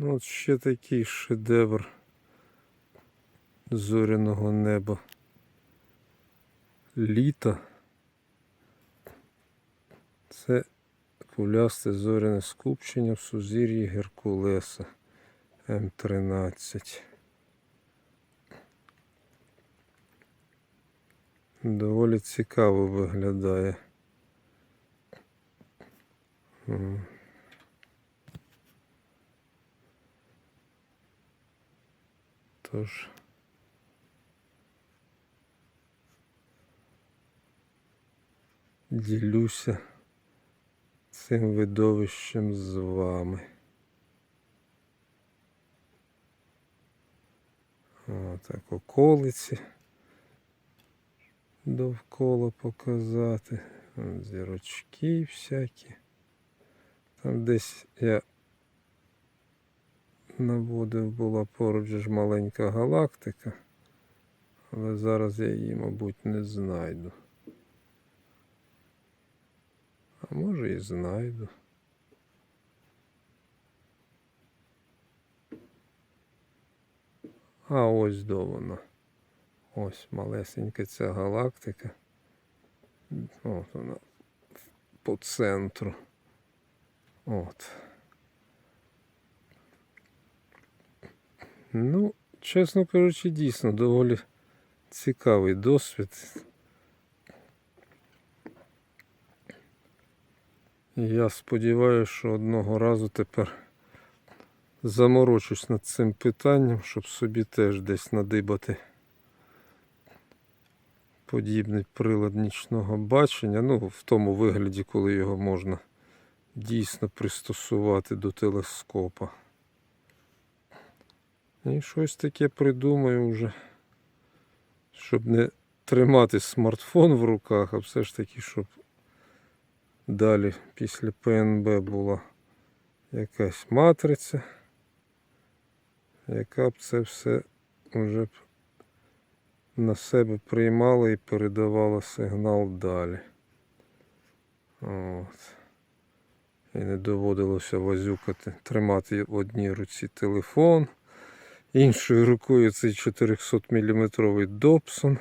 Ну, от ще такий шедевр зоряного неба. Літа. Це кулясте зоряне скупчення в сузір'ї Геркулеса М13. Доволі цікаво виглядає. Тож. Ділюся цим видовищем з вами. О, так околиці довкола показати. Зірочки всякі. Там десь я наводив була поруч ж маленька галактика, але зараз я її, мабуть, не знайду. А може і знайду. А ось до вона. Ось малесенька ця галактика. От вона по центру. От. Ну, чесно кажучи, дійсно доволі цікавий досвід. Я сподіваюся, що одного разу тепер заморочусь над цим питанням, щоб собі теж десь надибати подібний прилад нічного бачення. Ну, в тому вигляді, коли його можна дійсно пристосувати до телескопа. І щось таке придумаю вже, щоб не тримати смартфон в руках, а все ж таки, щоб далі після ПНБ була якась матриця, яка б це все вже б на себе приймала і передавала сигнал далі. От. І не доводилося возюкати, тримати в одній руці телефон, іншою рукою цей 400 мм Добсон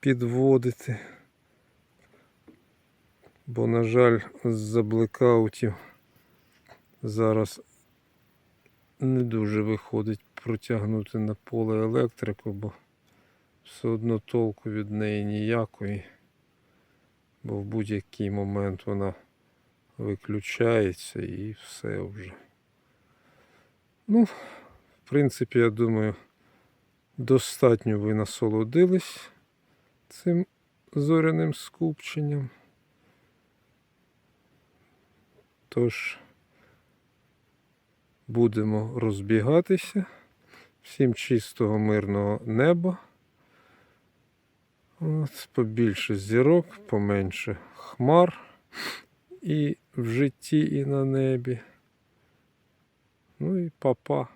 підводити. Бо, на жаль, з-за блекаутів зараз не дуже виходить протягнути на поле електрику, бо все одно толку від неї ніякої, бо в будь-який момент вона виключається і все вже. Ну, в принципі, я думаю, достатньо ви насолодились цим зоряним скупченням. Тож будемо розбігатися. Всім чистого мирного неба. От, побільше зірок, поменше хмар і в житті, і на небі. Ну і папа.